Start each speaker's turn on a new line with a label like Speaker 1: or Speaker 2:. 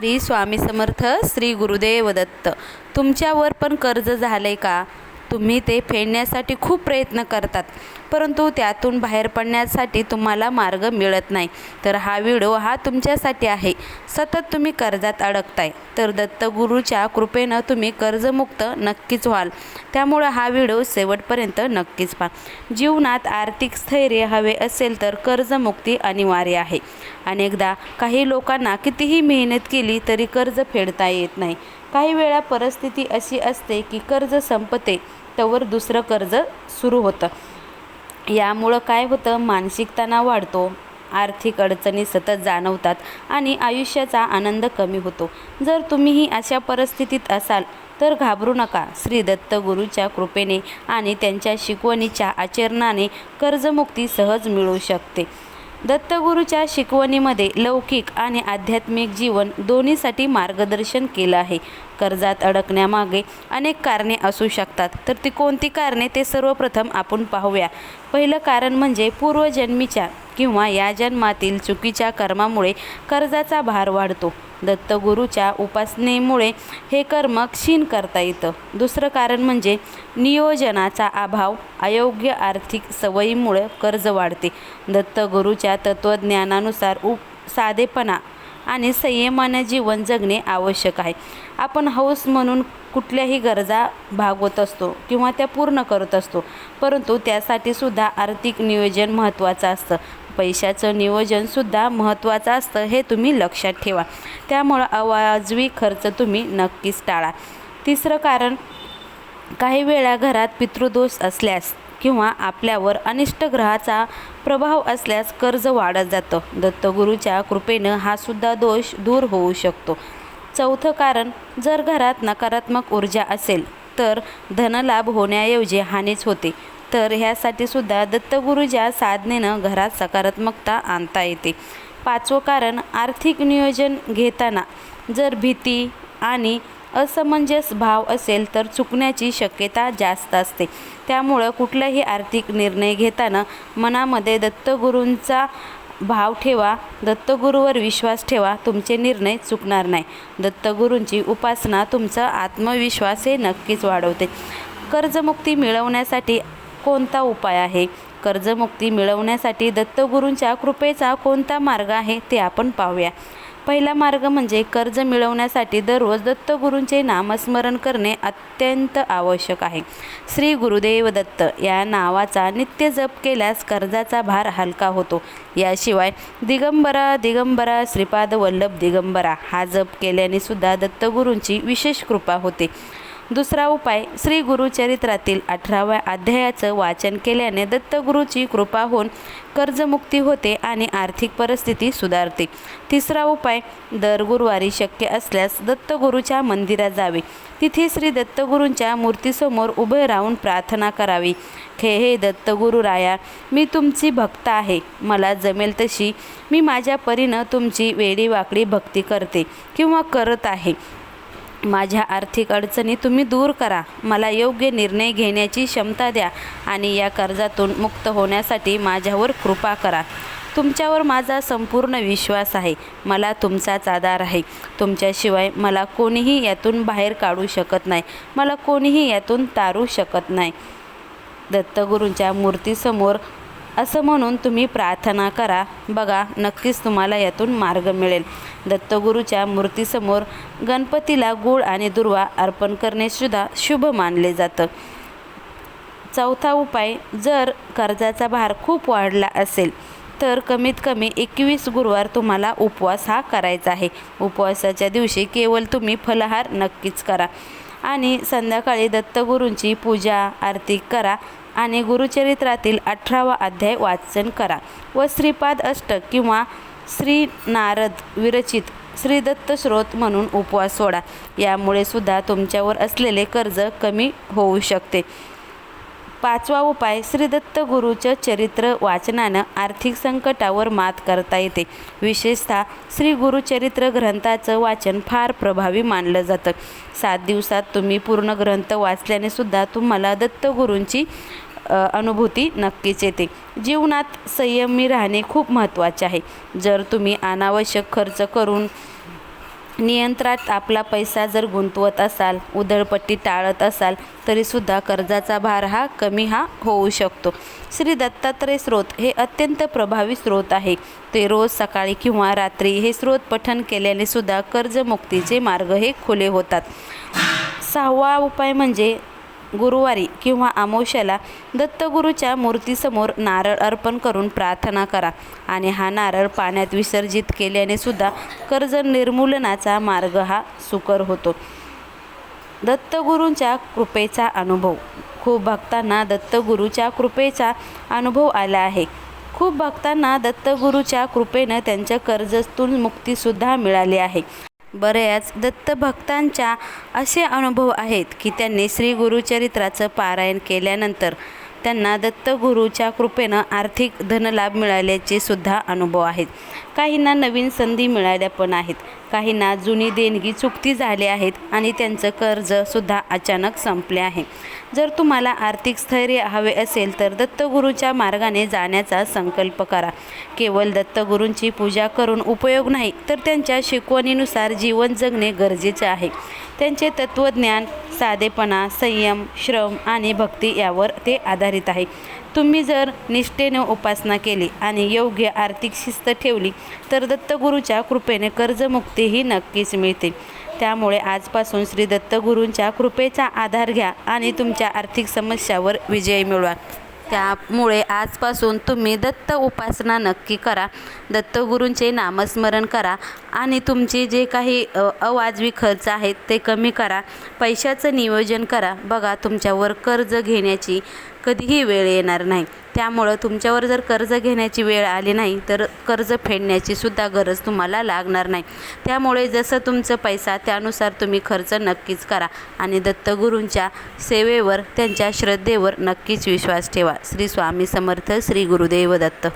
Speaker 1: श्री स्वामी समर्थ श्री गुरुदेव दत्त. तुमच्यावर पण कर्ज झालं आहे का? तुम्ही ते फेडण्यासाठी खूप प्रयत्न करतात. परंतु त्यातून बाहेर पडण्यासाठी तुम्हाला मार्ग मिळत नाही. तर हा व्हिडिओ हा तुमच्यासाठी आहे. सतत तुम्ही कर्जात अडकताय. तर दत्तगुरूच्या कृपेनं तुम्ही कर्जमुक्त नक्कीच व्हाल. त्यामुळं हा व्हिडिओ शेवटपर्यंत नक्कीच पहा. जीवनात आर्थिक स्थैर्य हवे असेल तर कर्जमुक्ती अनिवार्य आहे. अनेकदा काही लोकांना कितीही मेहनत केली तरी कर्ज फेडता येत नाही. काही वेळा परिस्थिती अशी असते की कर्ज संपते. तवर दुसरं कर्ज सुरू होतं. यामुळं काय होतं? मानसिक तणाव वाढतो आर्थिक अडचणी सतत जाणवतात आणि आयुष्याचा आनंद कमी होतो. जर तुम्हीही अशा परिस्थितीत असाल तर घाबरू नका. श्री दत्त गुरूच्या कृपेने आणि त्यांच्या शिकवणीच्या आचरणाने कर्जमुक्ती सहज मिळू शकते. दत्तगुरूच्या शिकवणीमध्ये लौकिक आणि आध्यात्मिक जीवन दोन्हीसाठी मार्गदर्शन केलं आहे. कर्जात अडकण्यामागे अनेक कारणे असू शकतात. तर ती कोणती कारणे? ते सर्वप्रथम आपण पाहूया. पहिलं कारण म्हणजे पूर्वजन्मीच्या किंवा या जन्मातील चुकीच्या कर्मामुळे कर्जाचा भार वाढतो. दत्तगुरूच्या उपासनेमुळे हे कर्म क्षीण करता येतं. दुसरं कारण म्हणजे नियोजनाचा अभाव अयोग्य आर्थिक सवयीमुळे कर्ज वाढते. दत्तगुरूच्या तत्त्वज्ञानानुसार उप साधेपणा आणि संयमाने जीवन जगणे आवश्यक आहे. आपण हौस म्हणून कुठल्याही गरजा भागवत असतो किंवा त्या पूर्ण करत असतो परंतु त्यासाठी सुद्धा आर्थिक नियोजन महत्त्वाचं असतं. पैशाचं नियोजनसुद्धा महत्त्वाचं असतं हे तुम्ही लक्षात ठेवा. त्यामुळं अवाजवी खर्च तुम्ही नक्कीच टाळा. तिसरं कारण काही वेळा घरात पितृदोष असल्यास किंवा आपल्यावर अनिष्ट ग्रहाचा प्रभाव असल्यास कर्ज वाढत जातं. दत्तगुरूच्या कृपेनं हा सुद्धा दोष दूर होऊ शकतो. चौथं कारण जर घरात नकारात्मक ऊर्जा असेल तर धनलाभ होण्याऐवजी हानीच होते. तर ह्यासाठी सुद्धा दत्तगुरूच्या साधनेनं घरात सकारात्मकता आणता येते. पाचवं कारण आर्थिक नियोजन घेताना जर भीती आणि असमंजस भाव असेल तर चुकण्याची शक्यता जास्त असते. त्यामुळं कुठलाही आर्थिक निर्णय घेताना मनामध्ये दत्तगुरूंचा भाव ठेवा दत्तगुरूवर विश्वास ठेवा तुमचे निर्णय चुकणार नाही. दत्तगुरूंची उपासना तुमचा आत्मविश्वास हे नक्कीच वाढवते. कर्जमुक्ती मिळवण्यासाठी कोणता उपाय आहे? कर्जमुक्ती मिळवण्यासाठी दत्तगुरूंच्या कृपेचा कोणता मार्ग आहे ते आपण पाहूया. पहिला मार्ग म्हणजे कर्ज मिळवण्यासाठी दररोज दत्तगुरूंचे नामस्मरण करणे अत्यंत आवश्यक आहे. श्री गुरुदेव दत्त या नावाचा नित्य जप केल्यास कर्जाचा भार हलका होतो. याशिवाय दिगंबरा दिगंबरा श्रीपाद वल्लभ दिगंबरा हा जप केल्याने सुद्धा दत्तगुरूंची विशेष कृपा होते. दुसरा उपाय श्री गुरुचरित्रातील अठराव्या अध्यायाचं वाचन केल्याने दत्तगुरूची कृपा होऊन कर्जमुक्ती होते आणि आर्थिक परिस्थिती सुधारते. तिसरा उपाय दर गुरुवारी शक्य असल्यास दत्तगुरूच्या मंदिरात जावे. तिथे श्री दत्तगुरूंच्या मूर्तीसमोर उभे राहून प्रार्थना करावी. हे हे दत्तगुरू राया मी तुमची भक्त आहे. मला जमेल तशी. मी माझ्या परीनं तुमची वेडीवाकडी भक्ती करते किंवा करत आहे. माझ्या आर्थिक अडचणी तुम्ही दूर करा. मला योग्य निर्णय घेण्याची क्षमता द्या आणि या कर्जातून मुक्त होण्यासाठी माझ्यावर कृपा करा. तुमच्यावर माझा संपूर्ण विश्वास आहे. मला तुमचाच आधार आहे. तुमच्याशिवाय मला कोणीही यातून बाहेर काढू शकत नाही. मला कोणीही यातून तारू शकत नाही. दत्तगुरूंच्या मूर्तीसमोर असं म्हणून तुम्ही प्रार्थना करा. बघा नक्कीच तुम्हाला यातून मार्ग मिळेल. दत्तगुरूच्या मूर्तीसमोर गणपतीला गूळ आणि दुर्वा अर्पण करणेसुद्धा शुभ मानले जातं. चौथा उपाय जर कर्जाचा भार खूप वाढला असेल तर कमीत कमी एकवीस गुरुवार तुम्हाला उपवास हा करायचा आहे. उपवासाच्या दिवशी केवळ तुम्ही फलहार नक्कीच करा. आणि संध्याकाळी दत्तगुरूंची पूजा आरती करा. आणि गुरुचरित्रातील अठरावा अध्याय वाचन करा. व श्रीपाद अष्टक किंवा श्री नारद विरचित श्रीदत्त स्रोत म्हणून उपवास सोडा. यामुळे सुद्धा तुमच्यावर असलेले कर्ज कमी होऊ शकते. पाचवा उपाय श्रीदत्त गुरुचं चरित्र वाचनानं आर्थिक संकटावर मात करता येते. विशेषतः श्री गुरुचरित्र ग्रंथाचं वाचन फार प्रभावी मानलं जातं. सात दिवसात तुम्ही पूर्ण ग्रंथ वाचल्याने सुद्धा तुम्हाला दत्तगुरूंची अनुभूती नक्कीच येते. जीवनात संयमी राहणे खूप महत्त्वाचे आहे. जर तुम्ही अनावश्यक खर्च करून नियंत्रणात आपला पैसा जर गुंतवत असाल उधळपट्टी टाळत असाल तरीसुद्धा कर्जाचा भार हा कमी हा होऊ शकतो. श्री दत्तात्रय स्रोत हे अत्यंत प्रभावी स्रोत आहे. ते रोज सकाळी किंवा रात्री हे स्रोत पठण केल्याने सुद्धा कर्जमुक्तीचे मार्ग हे खुले होतात. सहावा उपाय म्हणजे गुरुवारी किंवा अमावस्याला दत्तगुरूच्या मूर्तीसमोर नारळ अर्पण करून प्रार्थना करा आणि हा नारळ पाण्यात विसर्जित केल्याने सुद्धा कर्ज निर्मूलनाचा मार्ग हा सुकर होतो. दत्तगुरूंच्या कृपेचा अनुभव. खूप भक्तांना दत्तगुरूच्या कृपेचा अनुभव आला आहे. खूप भक्तांना दत्तगुरूच्या कृपेनं त्यांच्या कर्जतून मुक्तीसुद्धा मिळाली आहे. बऱ्याच दत्तभक्तांच्या असे अनुभव आहेत की त्यांनी श्री गुरुचरित्राचं पारायण केल्यानंतर त्यांना दत्तगुरूच्या कृपेनं आर्थिक धनलाभ मिळाल्याचे सुद्धा अनुभव आहेत. काहींना नवीन संधी मिळाल्या पण आहेत. काहींना जुनी देणगी चुकती झाली आहेत आणि त्यांचं कर्जसुद्धा अचानक संपले आहे. जर तुम्हाला आर्थिक स्थैर्य हवे असेल तर दत्तगुरूच्या मार्गाने जाण्याचा संकल्प करा. केवळ दत्तगुरूंची पूजा करून उपयोग नाही तर त्यांच्या शिकवणीनुसार जीवन जगणे गरजेचे आहे. त्यांचे तत्त्वज्ञान साधेपणा संयम श्रम आणि भक्ती यावर ते आधारित आहे. तुम्ही जर निष्ठेने उपासना केली आणि योग्य आर्थिक शिस्त ठेवली तर दत्तगुरूच्या कृपेने कर्जमुक्तीही नक्कीच मिळते. त्यामुळे आजपासून श्री दत्तगुरूंच्या कृपेचा आधार घ्या आणि तुमच्या आर्थिक समस्यावर विजय मिळवा. त्यामुळे आजपासून तुम्ही दत्त उपासना नक्की करा दत्तगुरूंचे नामस्मरण करा आणि तुमचे जे काही अवाजवी खर्च आहेत ते कमी करा. पैशाचं नियोजन करा. बघा तुमच्यावर कर्ज घेण्याची कधीही वेळ येणार नाही. त्यामुळं तुमच्यावर जर कर्ज घेण्याची वेळ आली नाही तर कर्ज फेडण्याची सुद्धा गरज तुम्हाला लागणार नाही. त्यामुळे जसं तुमचं पैसा त्यानुसार तुम्ही खर्च नक्कीच करा आणि दत्तगुरूंच्या सेवेवर त्यांच्या श्रद्धेवर नक्कीच विश्वास ठेवा. श्री स्वामी समर्थ श्री गुरुदेव दत्त.